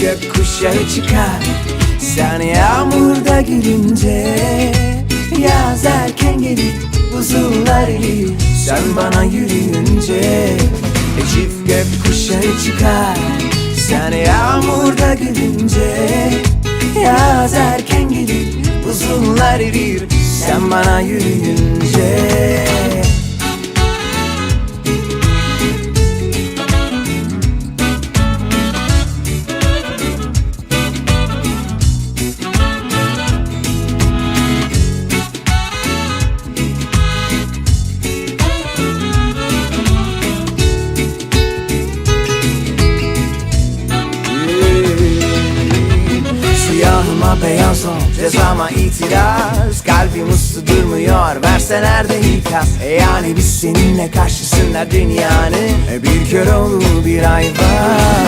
gökkuşağı çıkar. Sen yağmurda gülünce Yaz erken gelir buzullar erir Sen bana yürüyünce e, Çift gökkuşağı çıkar. Sen yağmurda gülünce Yaz erken gelir buzullar erir Sen bana yürüyünce Siyahıma beyaz ol Cezama itiraz. Kalbim uslu durmuyor Verse nerede ikaz? E Yani biz seninle karşısında dünyanın Bir kör olur bir ay var